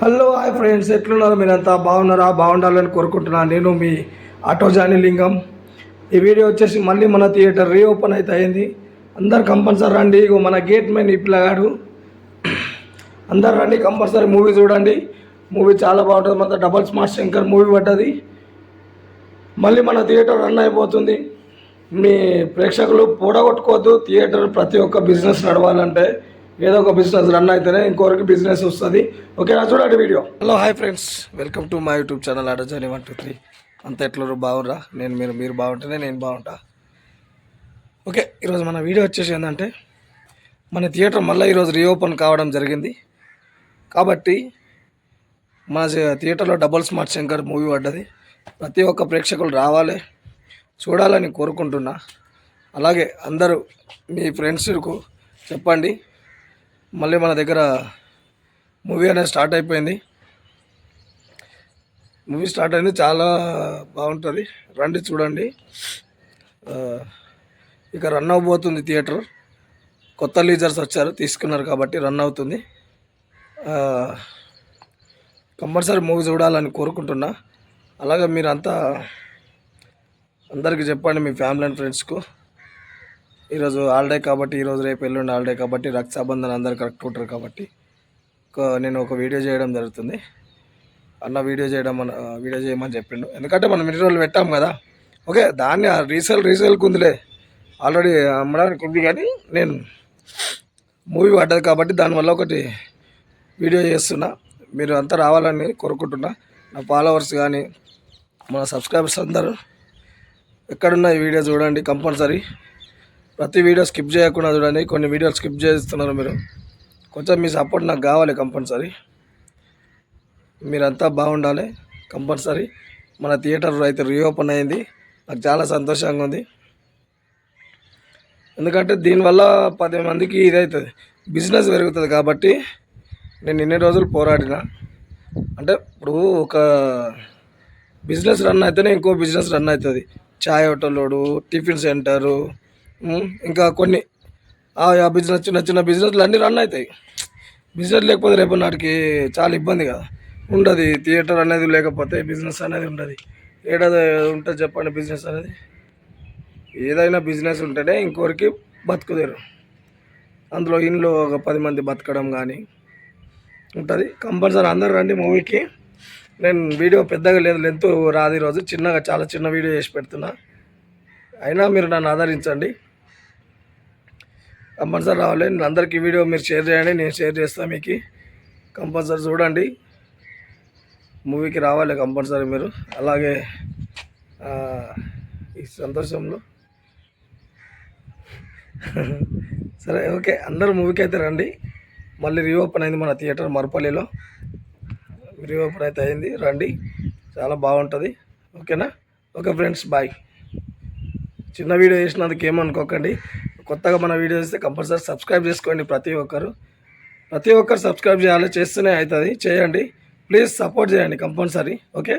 Hello hi friends ఎట్లున్నారు మీరంతా? బాగున్నారా? బాగుండాలని కోరుకుంటున్నాను నేను మీ ఆటో జాని లింగం. ఈ వీడియో వచ్చేసి మళ్ళీ మన థియేటర్ రీఓపెన్ అయితే అయింది. అందరు కంపల్సరీ రండి. ఇగో మన గేట్ మెయిన్ ఈ పిల్లగాడు అందరు రండి కంపల్సరీ మూవీ చూడండి. మూవీ చాలా బాగుంటుంది. మన డబల్ స్మార్ట్ శంకర్ మూవీ పడ్డది. మళ్ళీ మన థియేటర్ రన్ అయిపోతుంది. మీ ప్రేక్షకులు పూడగొట్టుకోవద్దు. థియేటర్ ప్రతి ఒక్క బిజినెస్ నడవాలంటే. ఏదో ఒక బిజినెస్ రన్ అయితేనే ఇంకొకరికి బిజినెస్ వస్తుంది. ఓకేనా చూడండి video hello hi friends welcome to my YouTube channel అడజని one two three అంత ఎట్లరు బాగుర్రా? నేను మీరు మీరు బాగుంటేనే నేను బాగుంటా. ఓకే ఈరోజు మన వీడియో వచ్చేసి ఏంటంటే మన థియేటర్ మళ్ళీ ఈరోజు రీఓపెన్ కావడం జరిగింది. కాబట్టి మన థియేటర్లో డబుల్ స్మార్ట్ శంకర్ మూవీ పడ్డది. ప్రతి ఒక్క ప్రేక్షకులు రావాలి చూడాలని కోరుకుంటున్నా. అలాగే అందరూ మీ ఫ్రెండ్స్కు చెప్పండి మళ్ళీ మన దగ్గర మూవీ అనేది స్టార్ట్ అయిపోయింది. మూవీ స్టార్ట్ అయింది చాలా బాగుంటుంది. రండి చూడండి. ఇక రన్ అవ్వబోతుంది థియేటర్. కొత్త లీజర్స్ వచ్చారు తీసుకున్నారు కాబట్టి రన్ అవుతుంది. కంపల్సరీ మూవీ చూడాలని కోరుకుంటున్నా. అలాగే మీరంతా అందరికీ చెప్పండి మీ ఫ్యామిలీ అండ్ ఫ్రెండ్స్కు. ఈరోజు హాలిడే కాబట్టి ఈరోజు రేపు ఎల్లుండి హాలిడే కాబట్టి రక్షాబంధన్ అందరు కరెక్ట్ ఉంటారు కాబట్టి నేను ఒక వీడియో చేయడం జరుగుతుంది. అన్న వీడియో చేయడం మన వీడియో చేయమని చెప్పిండు. ఎందుకంటే మనం ఇన్ని రోజులు పెట్టాం కదా. ఓకే దాన్ని రీసేల్ రీసేల్కి ఉందిలే ఆల్రెడీ అమ్మడానికి ఉంది కానీ నేను మూవీ పడ్డది కాబట్టి దానివల్ల ఒకటి వీడియో చేస్తున్నా. మీరు అంతా రావాలని కోరుకుంటున్నా. నా ఫాలోవర్స్ కానీ మన సబ్స్క్రైబర్స్ అందరూ ఎక్కడున్న ఈ వీడియో చూడండి కంపల్సరీ. ప్రతి వీడియో స్కిప్ చేయకుండా చూడండి. కొన్ని వీడియోలు స్కిప్ చేస్తున్నారు మీరు. కొంచెం మీ సపోర్ట్ నాకు కావాలి కంపల్సరీ. మీరంతా బాగుండాలి కంపల్సరీ. మన థియేటర్ అయితే రీఓపెన్ అయింది. నాకు చాలా సంతోషంగా ఉంది. ఎందుకంటే దీనివల్ల పది మందికి ఇదవుతుంది బిజినెస్ పెరుగుతుంది కాబట్టి నేను ఇన్ని రోజులు పోరాడిన. అంటే ఇప్పుడు ఒక బిజినెస్ రన్ అయితేనే ఇంకో బిజినెస్ రన్ అవుతుంది చాయ్ హోటలోడు టిఫిన్ సెంటరు ఇంకా కొన్ని ఆ బిజినెస్ చిన్న చిన్న బిజినెస్లు అన్నీ రన్ అవుతాయి. బిజినెస్ లేకపోతే రేపు నాటికి చాలా ఇబ్బంది కదా. ఉండదు థియేటర్ అనేది లేకపోతే బిజినెస్ అనేది ఉండదు. ఏడాది ఉంటుంది చెప్పండి బిజినెస్ అనేది? ఏదైనా బిజినెస్ ఉంటేనే ఇంకొకరికి బతుకుదేరు. అందులో ఇంట్లో ఒక పది మంది బతకడం కానీ ఉంటుంది. కంపల్సరీ అందరు రండి మూవీకి నేను వీడియో పెద్దగా లేదు లెంత్ రాదు ఈరోజు. చిన్నగా చాలా చిన్న వీడియో చేసి పెడుతున్నా. అయినా మీరు నన్ను ఆదరించండి. కంపల్సరీ రావాలి. నేను అందరికీ వీడియో మీరు షేర్ చేయండి నేను షేర్ చేస్తాను మీకు. కంపల్సరీ చూడండి. మూవీకి రావాలి కంపల్సరీ మీరు. అలాగే ఈ సంతోషంలో. సరే ఓకే అందరూ మూవీకి అయితే రండి. మళ్ళీ రీఓపెన్ అయింది మన థియేటర్ మరపల్లిలో. రీఓపెన్ అయితే అయింది రండి. చాలా బాగుంటుంది. ఓకేనా? Okay friends bye. చిన్న వీడియో చేసినందుకు ఏమనుకోకండి. కొత్తగా మన వీడియో చేస్తే కంపల్సరీ సబ్స్క్రైబ్ చేసుకోండి ప్రతి ఒక్కరు. ప్రతి ఒక్కరు సబ్స్క్రైబ్ చేయాలి చేస్తూనే అవుతుంది. చేయండి. ప్లీజ్ సపోర్ట్ చేయండి కంపల్సరీ. ఓకే?